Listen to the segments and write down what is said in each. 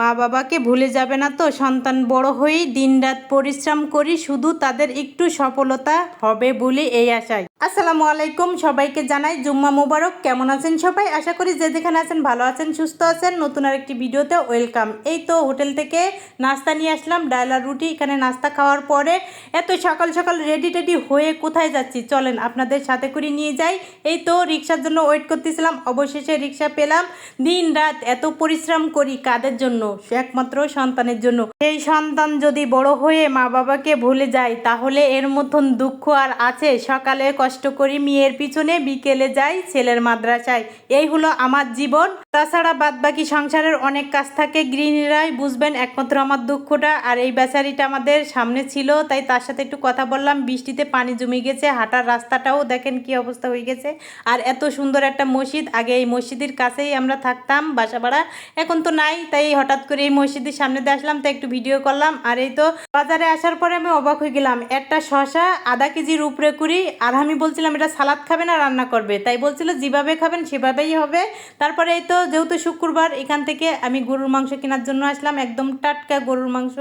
মা বাবাকে ভুলে যাবে না তো। সন্তান বড় হয়েই দিনরাত পরিশ্রম করি, শুধু তাদের একটু সফলতা হবে বলে এই আশায়। আসসালামু আলাইকুম, সবাইকে জানাই জুম্মা মুবারক। কেমন আছেন সবাই? আশা করি যে যেখানে আছেন ভালো আছেন, সুস্থ আছেন। নতুন আর একটি ভিডিওতে ওয়েলকাম। এই তো হোটেল থেকে নাস্তা নিয়ে আসলাম ডায়লা রুটি। এখানে নাস্তা খাওয়ার পরে এত সকাল সকাল রেডি টেডি হয়ে কোথায় যাচ্ছি? চলেন আপনাদের সাথে করে নিয়ে যাই। এই তো রিক্সার জন্য ওয়েট করতেছিলাম, অবশেষে রিক্সা পেলাম। দিন রাত এত পরিশ্রম করি কাদের জন্য? একমাত্র সন্তানের জন্য। এই সন্তান যদি বড় হয়ে মা বাবাকে ভুলে যায়, তাহলে এর মতন দুঃখ আর আছে। সকালে কষ্ট করি মেয়ের পিছনে বিকেলে যাই ছেলের মাদ্রাসায়। এই হলো আমার জীবন। তাছাড়া বাদ বাকি সংসারের অনেক কাজ থাকে। গৃহিণীরাই বুঝবেন একমাত্র আমার দুঃখটা আর এই বেচারিটা আমাদের সামনে ছিল, তাই তার সাথে একটু কথা বললাম। বৃষ্টিতে পানি জমে গেছে, হাঁটার রাস্তাটাও দেখেন কি অবস্থা হয়ে গেছে। আর এত সুন্দর একটা মসজিদ, আগে এই মসজিদের কাছেই আমরা থাকতাম, বাসা ভাড়া। এখন তো নাই, তাই হঠাৎ করে এই মসজিদের সামনে দিয়ে আসলাম, তাই একটু ভিডিও করলাম। আর এই তো বাজারে আসার পরে আমি অবাক হয়ে গেলাম, একটা শশা আধা কেজির উপরে করি আর আমি বলছিলাম, এটা সালাদ খাবে না, রান্না করবে? তাই বলছিল, যেভাবে খাবেন সেভাবেই হবে। তারপরে এই তো যেহেতু শুক্রবার, এখান থেকে আমি গরুর মাংস কেনার জন্য আসলাম, একদম টাটকা গরুর মাংস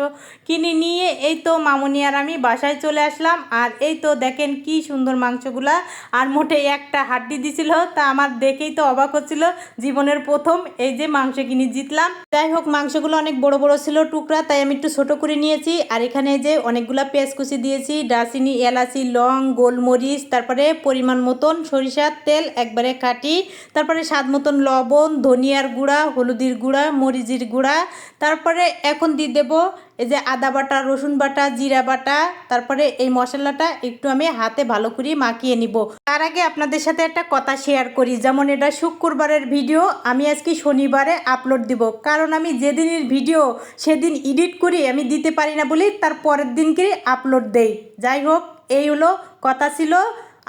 কিনে নিয়ে এই তো মামনি আর আমি বাসায় চলে আসলাম। আর এই তো দেখেন কি সুন্দর মাংসগুলা, আর মোটে একটা হাড্ডি দিছিল, তা আমার দেখেই তো অবাক হচ্ছিল জীবনের প্রথম এই যে মাংস কিনে জিতলাম। যাই হোক, মাংসগুলো অনেক বড় বড় ছিল টুকরা, তাই আমি একটু ছোট করে নিয়েছি। আর এখানে যে অনেকগুলা পেঁয়াজ কুচি দিয়েছি ডাসিনি এলাচি, লং, গোলমরিচ, তারপরে পরিমাণ মতন সরিষার তেল, একবারে কাটি, তারপরে স্বাদ মতন লবণ ধনিয়ার গুঁড়া, হলুদের গুঁড়া, মরিচের গুঁড়া। তারপরে এখন দিয়ে দেবো এই যে আদা বাটা, রসুন বাটা, জিরা বাটা। তারপরে এই মশলাটা একটু আমি হাতে ভালো করে মাখিয়ে নিব। তার আগে আপনাদের সাথে একটা কথা শেয়ার করি। যেমন এটা শুক্রবারের ভিডিও আমি আজকে শনিবারে আপলোড দিব। কারণ আমি যেদিনের ভিডিও সেদিন এডিট করি আমি দিতে পারি না বলেই তার পরের দিনকে আপলোড দেই। যাই হোক, এই হলো কথা ছিল।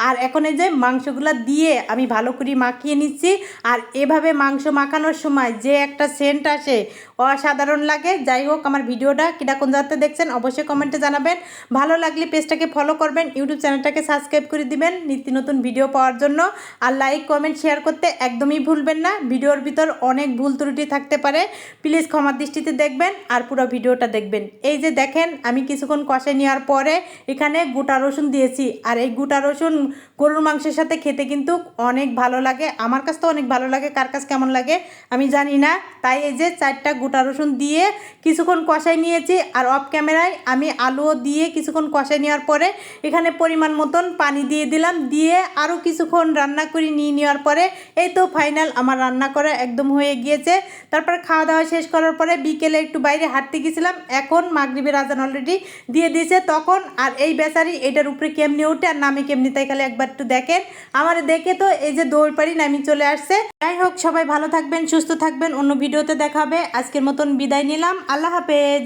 আর এখন এই যে মাংসগুলো দিয়ে আমি ভালো করে মাখিয়ে নিচ্ছি। আর এভাবে মাংস মাখানোর সময় যে একটা সেন্ট আসে, অসাধারণ লাগে। যাই হোক, আমার ভিডিওটা কীরকম যাতে দেখছেন, অবশ্যই কমেন্টে জানাবেন। ভালো লাগলে পেজটাকে ফলো করবেন ইউটিউব চ্যানেলটাকে সাবস্ক্রাইব করে দিবেন নিত্য নতুন ভিডিও পাওয়ার জন্য। আর লাইক কমেন্ট শেয়ার করতে একদমই ভুলবেন না। ভিডিওর ভিতর অনেক ভুল ত্রুটি থাকতে পারে। প্লিজ ক্ষমার দৃষ্টিতে দেখবেন আর পুরো ভিডিওটা দেখবেন। এই যে দেখেন, আমি কিছুক্ষণ কষে নেওয়ার পরে এখানে গোটা রসুন দিয়েছি। আর এই গোটা রসুন গরুর মাংসের সাথে খেতে কিন্তু অনেক ভালো লাগে। আমার কাছে তো অনেক ভালো লাগে, কার কাছে কেমন লাগে আমি জানি না। তাই এই যে চারটা গোটা রসুন দিয়ে কিছুক্ষণ কষাই নিয়েছি আর অফ ক্যামেরায় আমি আলুও দিয়ে কিছুক্ষণ কষাই নেওয়ার পরে এখানে পরিমাণ মতন পানি দিয়ে দিলাম। দিয়ে আরও কিছুক্ষণ রান্না করে নিয়ে নেওয়ার পরে এই তো ফাইনাল আমার রান্না করা একদম হয়ে গিয়েছে। তারপর খাওয়া দাওয়া শেষ করার পরে বিকেলে একটু বাইরে হাঁটতে গেছিলাম। এখন মাগরিবের আজান অলরেডি দিয়ে দিয়েছে তখন। আর এই বেচারি এটার উপরে কেমনি ওঠে আর নামে কেমনি তাই খালি একবার একটু দেখেন। আমার দেখে তো এই যে দৌড় পাড়ি নামি চলে আসছে। যাই হোক, সবাই ভালো থাকবেন, সুস্থ থাকবেন। অন্য ভিডিওতে দেখাবে আজকের মতন বিদায় নিলাম। আল্লাহ হাফেজ।